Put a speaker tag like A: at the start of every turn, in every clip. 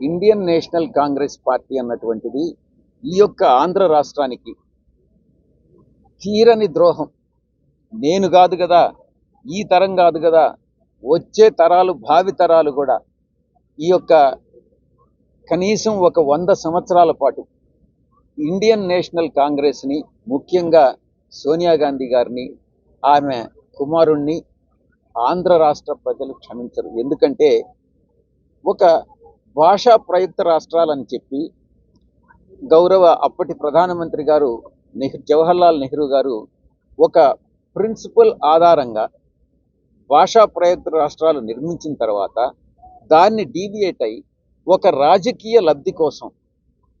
A: Indian national Congress party అన్నటువంటిది ఈ యొక్క ఆంధ్ర రాష్ట్రానికి తీరని ద్రోహం. నేను కాదు కదా ఈ తరం కాదు కదా వచ్చే తరాలు భావి తరాలు కూడా ఈ యొక్క కనీసం ఒక వంద సంవత్సరాల పాటు ఇండియన్ నేషనల్ కాంగ్రెస్ని ముఖ్యంగా సోనియా గాంధీ గారిని ఆమె కుమారుణ్ణి ఆంధ్ర రాష్ట్ర ప్రజలు క్షమించరు. ఎందుకంటే ఒక భాషా ప్రయుక్త రాష్ట్రాలని చెప్పి గౌరవ అప్పటి ప్రధానమంత్రి గారు నెహ్రూ జవహర్లాల్ నెహ్రూ గారు ఒక ప్రిన్సిపల్ ఆధారంగా భాషా ప్రయుక్త రాష్ట్రాలు నిర్మించిన తర్వాత దాన్ని డీవియేట్ అయి ఒక రాజకీయ లబ్ధి కోసం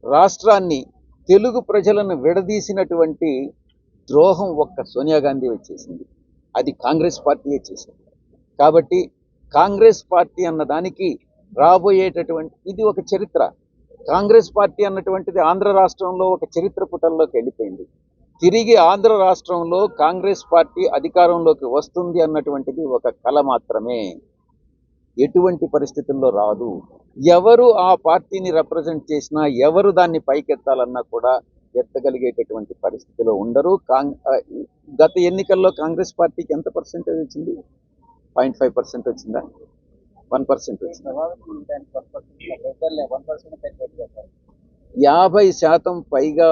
A: రాష్ట్రాన్ని తెలుగు ప్రజలను విడదీసినటువంటి ద్రోహం ఒక్క సోనియా గాంధీ వచ్చేసింది. అది కాంగ్రెస్ పార్టీయే చేసింది. కాబట్టి కాంగ్రెస్ పార్టీ అన్నదానికి రాబోయేటటువంటి ఇది ఒక చరిత్ర. కాంగ్రెస్ పార్టీ అన్నటువంటిది ఆంధ్ర రాష్ట్రంలో ఒక చరిత్ర పుటల్లోకి వెళ్ళిపోయింది. తిరిగి ఆంధ్ర రాష్ట్రంలో కాంగ్రెస్ పార్టీ అధికారంలోకి వస్తుంది అన్నటువంటిది ఒక కళ మాత్రమే. ఎటువంటి పరిస్థితుల్లో రాదు. ఎవరు ఆ పార్టీని రిప్రజెంట్ చేసినా ఎవరు దాన్ని పైకెత్తాలన్నా కూడా ఎత్తగలిగేటటువంటి పరిస్థితిలో ఉండరు. గత ఎన్నికల్లో కాంగ్రెస్ పార్టీకి ఎంత పర్సెంటేజ్ వచ్చింది? పాయింట్ ఫైవ్ పర్సెంట్ వచ్చిందా? వన్ పర్సెంట్ యాభై శాతం పైగా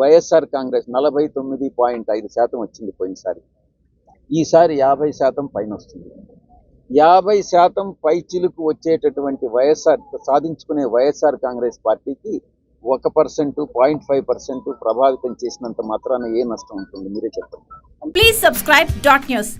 A: వైఎస్ఆర్ కాంగ్రెస్ నలభై తొమ్మిది పాయింట్ ఐదు శాతం వచ్చింది పోయినసారి. ఈసారి యాభై శాతం పైన వస్తుంది. యాభై శాతం పై చిలుకు వచ్చేటటువంటి వైఎస్ఆర్ సాధించుకునే వైఎస్ఆర్ కాంగ్రెస్ పార్టీకి ఒక పర్సెంట్ పాయింట్ ఫైవ్ పర్సెంట్ ప్రభావితం చేసినంత మాత్రాన ఏ నష్టం ఉంటుంది? మీరే చెప్పండి.
B: Please subscribe dot news.